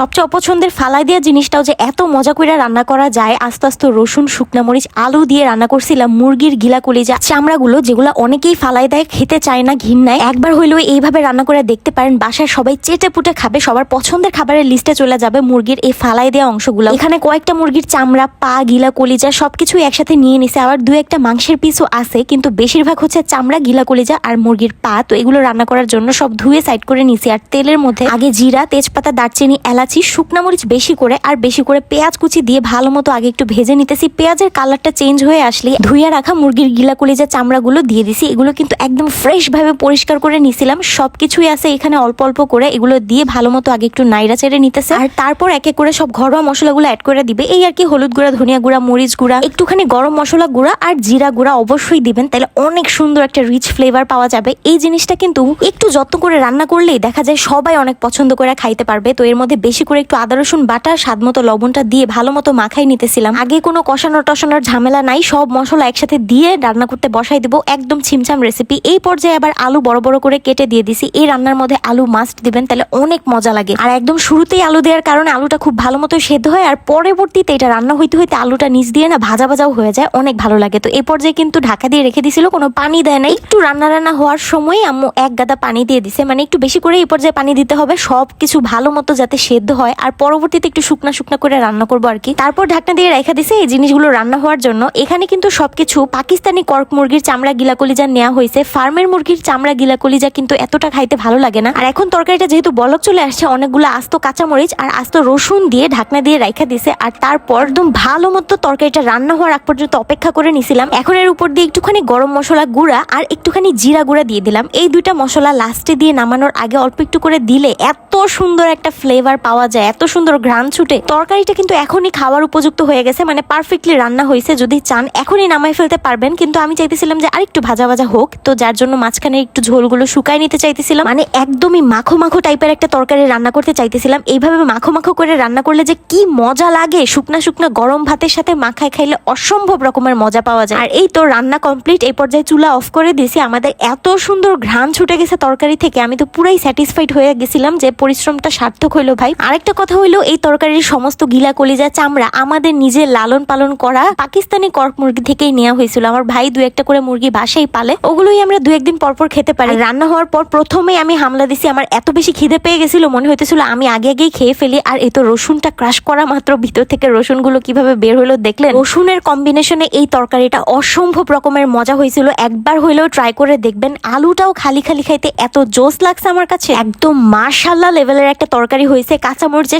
সবচেয়ে অপছন্দের ফালাই দেওয়া জিনিসটাও যে এত মজা করে রান্না করা যায়, আস্তে আস্তে রসুন, শুকনা মরিচ, আলু দিয়ে রান্না করছিলাম, মুরগির গিলা কলিজা, চামড়াগুলো যেগুলো অনেকেই ফালাই দেয়, খেতে চায় না ঘিন্নায় একবার হইলেও এইভাবে রান্না করে দেখতে পারেন বাসায় সবাই চেটে পুটে খাবে, সবার পছন্দের খাবারের লিস্টে চলে যাবে মুরগির এই ফালাই দেওয়া অংশগুলো। এখানে কয়েকটা মুরগির চামড়া, পা, গিলা কলিজা সবকিছু একসাথে নিয়ে নিছে, আবার দু একটা মাংসের পিসও আছে, কিন্তু বেশিরভাগ হচ্ছে চামড়া, গিলা কলিজা আর মুরগির পা, তো এগুলো রান্না করার জন্য সব ধুয়ে সাইড করে নিছি, আর তেলের মধ্যে আগে জিরা, তেজপাতা, দারচিনি, এলাচি শুকনা মরিচ বেশি করে আর বেশি করে পেঁয়াজ কুচি দিয়ে ভালো মতো আগে একটু ভেজে নিতেছি। পেঁয়াজের কালারটা চেঞ্জ হয়ে আসলে ধুইয়া রাখা মুরগির গিলা কলিজা চামড়াগুলো দিয়ে দিছি। এগুলো কিন্তু একদম ফ্রেশ ভাবে পরিষ্কার করে নিছিলাম। সবকিছুই আছে এখানে অল্প অল্প করে। এগুলো দিয়ে ভালো মতো আগে একটু নাইরা চেড়ে নিতেছে। আর তারপর এক এক করে সব ঘরোয়া মশলাগুলো অ্যাড করে দিবে। এই আর কি হলুদ গুঁড়া, ধনিয়া গুঁড়া, মরিচ গুঁড়া, একটুখানি গরম মশলা গুঁড়া আর জিরা গুঁড়া অবশ্যই দিবেন। তাহলে অনেক সুন্দর একটা রিচ ফ্লেভার পাওয়া যাবে। এই জিনিসটা কিন্তু একটু যত্ন করে রান্না করলেই দেখা যায় সবাই অনেক পছন্দ করে খাইতে পারবে। তো এর মধ্যে বেশি করে একটু আদা, রসুন, বাটা, স্বাদ মতো লবণটা দিয়ে ভালো মতো মাখাই নিতেছিলাম। আগে কোনো কষানো টসানোর ঝামেলা নাই, সব মশলা একসাথে দিয়ে রান্না করতে বসাই দিব। একদম ছিমছাম রেসিপি এই পর্যায়ে আবার আলু বড় বড় করে কেটে দিয়ে দিছি। এই রান্নার মধ্যে আলু মাস্ট দিবেন, তাহলে অনেক মজা লাগে। আর একদম শুরুতেই আলু দেওয়ার কারণে আলুটা খুব ভালো মতো সেদ্ধ হয়, আর পরবর্তীতে এটা রান্না হইতে হইতে আলুটা নিচ দিয়ে না ভাজা ভাজাও হয়ে যায়, অনেক ভালো লাগে। তো এই পর্যায়ে কিন্তু ঢাকা দিয়ে রেখে দিছিল, কোনো পানি দেয় না একটু রান্না রান্না হওয়ার সময় আম্মু এক গাদা পানি দিয়ে দিছে। মানে একটু বেশি করে এই পর্যায়ে পানি দিতে হবে সব কিছু ভালো মতো যাতে সেদ্ধ হয় আর পরবর্তীতে একটু শুকনা শুকনা করে রান্না করব আর কি। তারপর ঢাকনা দিয়ে রেখে দিছে এই জিনিসগুলো রান্না হওয়ার জন্য। এখানে কিন্তু সবকিছু পাকিস্তানি কর্ক মুরগির চামড়া গিলা কলিজা নেওয়া হয়েছে। ফার্মের মুরগির চামড়া গিলা কলিজা কিন্তু এতটা খাইতে ভালো লাগে না। আর এখন তরকারিটা যেহেতু বলক চলে আসছে, অনেকগুলো আস্ত কাঁচামরিচ আর আস্ত রসুন দিয়ে ঢাকনা দিয়ে রাইখা দিছে। আর তারপর একদম ভালো মতো তরকারিটা রান্না হওয়ার আগ পর্যন্ত অপেক্ষা করে নিছিলাম। এখন এর উপর দিয়ে একটুখানি গরম মশলা গুঁড়া আর একটুখানি জিরা গুঁড়া দিয়ে দিলাম। এই দুইটা মশলা লাস্টে দিয়ে নামানোর আগে অল্প একটু করে দিলে এত সুন্দর একটা ফ্লেভার পাওয়া যায়, এত সুন্দর ঘ্রাণ ছুটে। তরকারিটা কিন্তু এখনই খাওয়ার উপযুক্ত হয়ে গেছে মানে পারফেক্টলি রান্না হয়েছে, যদি চান এখনই নামাই ফেলতে পারবেন। কিন্তু আমি চাইতেছিলাম যে আরেকটু ভাজা ভাজা হোক, তো যার জন্য মাঝখানে একটু ঝোলগুলো শুকাই নিতে চাইতেছিলাম। মানে একদমই মাখো মাখো টাইপের একটা তরকারি রান্না করতে চাইতেছিলাম। এইভাবে মাখো মাখো করে রান্না করলে যে কি মজা লাগে, শুকনা শুকনা গরম ভাতের সাথে মাখায় খাইলে অসম্ভব রকমের মজা পাওয়া যায়। আর এই তো রান্না কমপ্লিট এই পর্যায়ে চুলা অফ করে দিয়েছি। আমাদের এত সুন্দর ঘ্রাণ ছুটে গেছে তরকারি থেকে, আমি তো পুরাই স্যাটিসফাইড হয়ে গেছিলাম যে পরিশ্রমটা সার্থক হইল ভাই। আরেকটা কথা হইল, এই তরকারির সমস্ত গিলা কলিজা চামড়া আমাদের নিজের লালন পালন করা পাকিস্তানি কর্ক মুরগি থেকেই নেওয়া হয়েছিল। আমার ভাই দু একটা করে মুরগি বাসাই পালে, ওগুলোই আমরা দু একদিন পর পর খেতে পারি। রান্না হওয়ার পর প্রথমেই আমি হামলা দিছি, আমার এত বেশি খিদে পেয়ে গেছিল, মনে হইতেছিল আমি আগে আগেই খেয়ে ফেলি। আর এই তো রসুনটা ক্রাশ করা মাত্র, ভিতর থেকে রসুনগুলো কীভাবে বের হলো দেখলেন? রসুনের কম্বিনেশনে এই তরকারিটা অসম্ভব রকমের মজা হয়েছিল। একবার হইলেও ট্রাই করে দেখবেন, আলুটাও খালি খালি খাইতে এত জোস লাগছে আমার কাছে। একদম মার্শাল্লাহ লেভেলের একটা তরকারি হয়েছে। কাঁচামরিচের